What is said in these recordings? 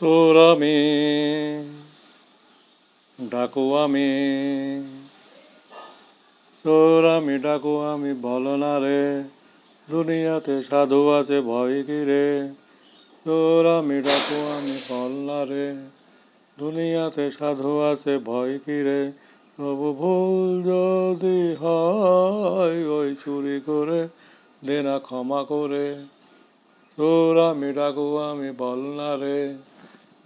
চোর আমি ডাকু আমি। চোর আমি ডাকু আমি, বলো না রে, দুনিয়াতে সাধু আছে, ভয় কি রে? চোর আমি ডাকু আমি, বল না রে, দুনিয়াতে সাধু আছে, ভয় কি রে? তবু ভুল যদি হয়, ওই চুরি করে দেনা ক্ষমা করে। চোর আমি ডাকু আমি, বল না রে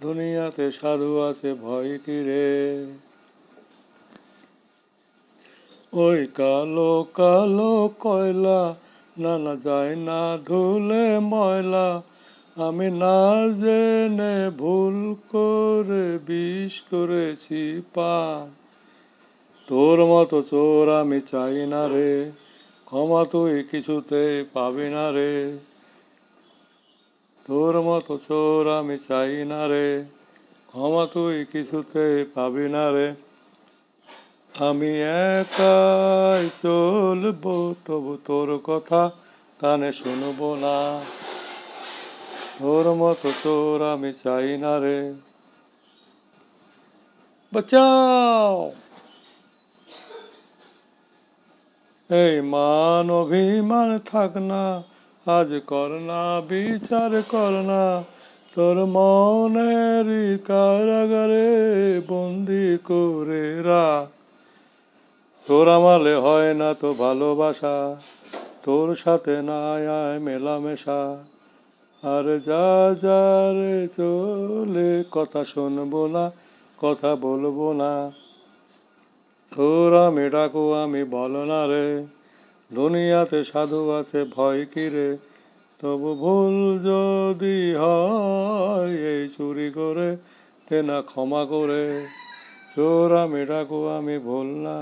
দুনিয়াতে সাধু আছে, ভয় কি রে? ওই কালো কালো কয়লা, না না, যায় না ধুলে ময়লা। আমি না জেনে ভুল করে বিষ করেছি পান তোর মতো চোর আমি চাই না রে, ক্ষমা তুই কিছুতে পাবি না রে। তোর মতো চোর আমি চাই না রে ক্ষমা তুই কিছুতে পাবি না রে আমি একাই চলবো, তবু তোর কথা কানে শুনব না। তোর মতো তোর আমি চাই না রে বাঁচাও। এই মান অভিমান থাক না আজ কর না বিচার কর না তোর মনের কারাগারে বন্দি করে রাখ। চোরামালে হয় না তো ভালোবাসা, তোর সাথে না আয় মেলামেশা। আর যা যা রে চলে কথা শুনব না, কথা বলব না। তোর ডাকু, আমি বলো না রে। দুনিয়াতে সাধু আছে, ভয় কি রে তবু ভুল যদি হয়, এই চুরি করে তে না ক্ষমা করে। চোর আমি, ডাকু আমি, ভুল না।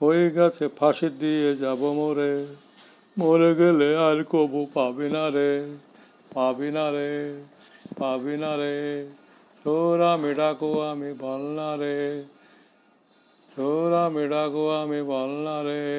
ওই গাছে ফাঁসি দিয়ে যাব মরে। মরে গেলে আর কবু পাবি না রে, পাবি না রে, পাবি না রে। চোর আমি, ডাকু আমি বল না রে। ছোড়া মেড়া গোয়া আমি বললারে